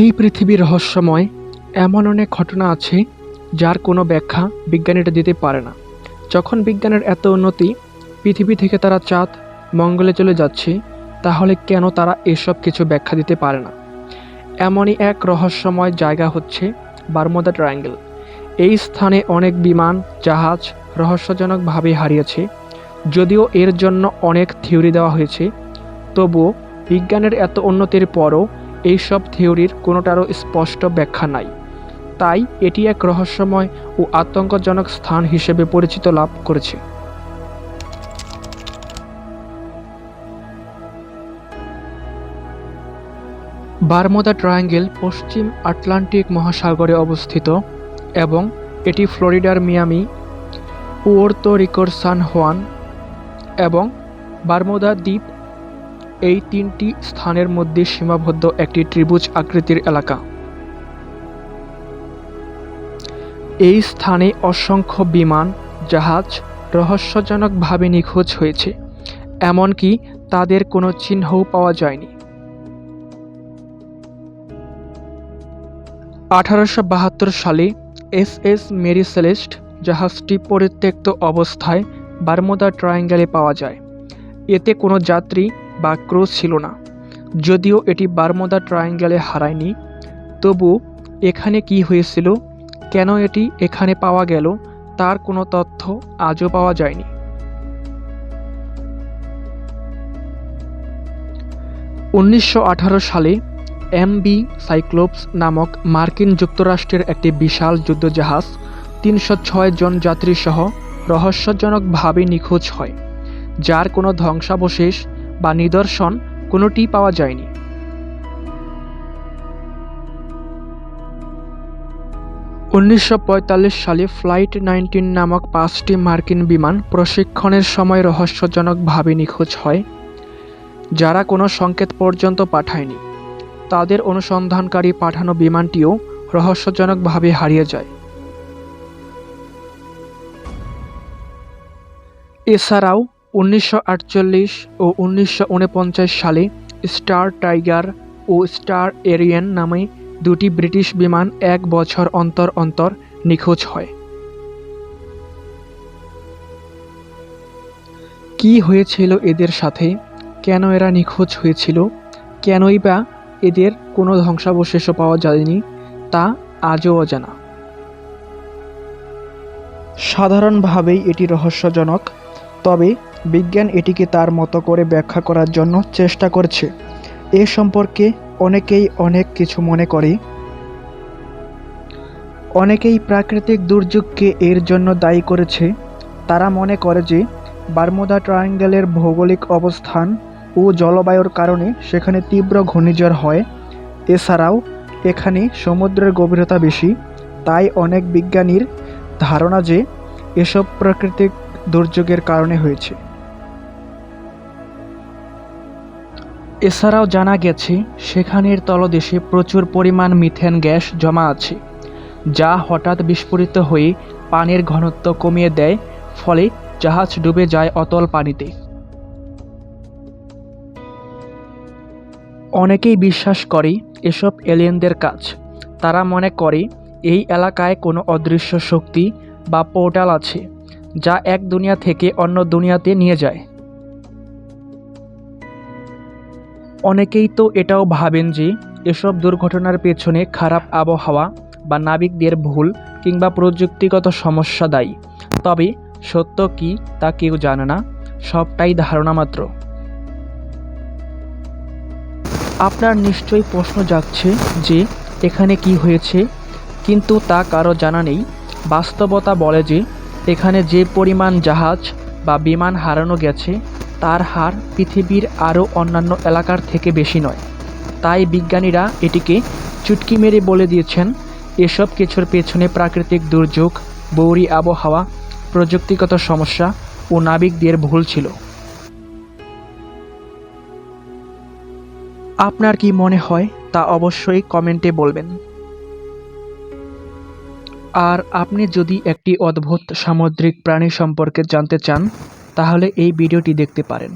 এই পৃথিবী রহস্যময় এমন অনেক ঘটনা আছে যার কোনো ব্যাখ্যা বিজ্ঞানীরা দিতে পারে না। যখন বিজ্ঞানের এত উন্নতি পৃথিবী থেকে তারা চাঁদ, মঙ্গলে চলে যাচ্ছে, তাহলে কেন তারা এসব কিছু ব্যাখ্যা দিতে পারে না? এমনই এক রহস্যময় জায়গা হচ্ছে বারমুদা ট্রায়াঙ্গেল। এই স্থানে অনেক বিমান, জাহাজ রহস্যজনকভাবে হারিয়েছে। যদিও এর জন্য অনেক থিওরি দেওয়া হয়েছে, তবুও বিজ্ঞানের এত উন্নতির পরও এইসব থিওরির কোনোটারও স্পষ্ট ব্যাখ্যা নাই। তাই এটি এক রহস্যময় ও আতঙ্কজনক স্থান হিসেবে পরিচিত লাভ করেছে। বারমুদা ট্রায়াঙ্গেল পশ্চিম আটলান্টিক মহাসাগরে অবস্থিত এবং এটি ফ্লোরিডার মিয়ামি, পুয়ের্তো রিকোর সান হোয়ান এবং বারমুদা দ্বীপ এই তিনটি স্থানের মধ্যে সীমাবদ্ধ একটি ত্রিভুজ আকৃতির এলাকা। এই স্থানে অসংখ্য বিমান, জাহাজ রহস্যজনকভাবে নিখোঁজ হয়েছে, এমনকি তাদের কোনো চিহ্নও পাওয়া যায়নি। আঠারোশো বাহাত্তর সালে এস এস মেরি সেলেস্ট জাহাজটি পরিত্যক্ত অবস্থায় বারমুদা ট্রায়াঙ্গেলে পাওয়া যায়। এতে কোনো যাত্রী বা ক্রুজ ছিল না। যদিও এটি বারমুদা ট্রায়াঙ্গেলে হারায়নি, তবু এখানে কি হয়েছিল, কেন এটি এখানে পাওয়া গেল, তার কোনো তথ্য আজও পাওয়া যায়নি। উনিশশো আঠারো সালে এমবি সাইক্লোপস নামক মার্কিন যুক্তরাষ্ট্রের একটি বিশাল যুদ্ধজাহাজ তিনশো ছয় জন যাত্রীসহ রহস্যজনকভাবে নিখোঁজ হয়, যার কোনো ধ্বংসাবশেষ বা নিদর্শন কোনোটি পাওয়া যায়নি। উনিশশো পঁয়তাল্লিশ সালে ফ্লাইট নাইনটিন নামক পাঁচটি মার্কিন বিমান প্রশিক্ষণের সময় রহস্যজনকভাবে নিখোঁজ হয়, যারা কোনো সংকেত পর্যন্ত পাঠায়নি। তাদের অনুসন্ধানকারী পাঠানো বিমানটিও রহস্যজনকভাবে হারিয়ে যায়। এছাড়াও উনিশশো আটচল্লিশ ও উনিশশো উনপঞ্চাশ সালে স্টার টাইগার ও স্টার এরিয়ান নামে দুটি ব্রিটিশ বিমান এক বছর অন্তর অন্তর নিখোঁজ হয়। কি হয়েছিল এদের সাথে? কেন এরা নিখোঁজ হয়েছিল? কেনই বা এদের কোনো ধ্বংসাবশেষও পাওয়া যায়নি তা আজও অজানা। সাধারণভাবেই এটি রহস্যজনক, তবে বিজ্ঞান এটিকে তার মতো করে ব্যাখ্যা করার জন্য চেষ্টা করছে। এ সম্পর্কে অনেকেই অনেক কিছু মনে করে। অনেকেই প্রাকৃতিক দুর্যোগকে এর জন্য দায়ী করেছে। তারা মনে করে যে বারমুদা ট্রায়াঙ্গেলের ভৌগোলিক অবস্থান ও জলবায়ুর কারণে সেখানে তীব্র ঘূর্ণিঝড় হয়। এছাড়াও এখানে সমুদ্রের গভীরতা বেশি। তাই অনেক বিজ্ঞানীর ধারণা যে এসব প্রাকৃতিক দুর্যোগের কারণে হয়েছে। এছাড়াও জানা গেছে, সেখানের তলদেশে প্রচুর পরিমাণ মিথেন গ্যাস জমা আছে, যা হঠাৎ বিস্ফোরিত হয়ে পানির ঘনত্ব কমিয়ে দেয়, ফলে জাহাজ ডুবে যায় অতল পানিতে। অনেকেই বিশ্বাস করে এসব এলিয়েনদের কাজ। তারা মনে করে এই এলাকায় কোনো অদৃশ্য শক্তি বা পোর্টাল আছে, যা এক দুনিয়া থেকে অন্য দুনিয়াতে নিয়ে যায়। অনেকেই তো এটাও ভাবেন যে এসব দুর্ঘটনার পেছনে খারাপ আবহাওয়া বা নাবিকদের ভুল কিংবা প্রযুক্তিগত সমস্যা দায়ী। তবে সত্য কি তা কেউ জানে না, সবটাই ধারণা মাত্র। আপনার নিশ্চয়ই প্রশ্ন যাচ্ছে যে এখানে কি হয়েছে, কিন্তু তা কারও জানা নেই। বাস্তবতা বলে যে এখানে যে পরিমাণ জাহাজ বা বিমান হারানো গেছে তার হার পৃথিবীর আরও অন্যান্য এলাকার থেকে বেশি নয়। তাই বিজ্ঞানীরা এটিকে চুটকি মেরে বলে দিয়েছেন, এসব কিছুর পেছনে প্রাকৃতিক দুর্যোগ, বৌরি আবহাওয়া, প্রযুক্তিগত সমস্যা ও নাবিকদের ভুল ছিল। আপনার কি মনে হয় তা অবশ্যই কমেন্টে বলবেন। আর আপনি যদি একটি অদ্ভুত সামুদ্রিক প্রাণী সম্পর্কে জানতে চান তাহলে এই ভিডিওটি দেখতে পারেন।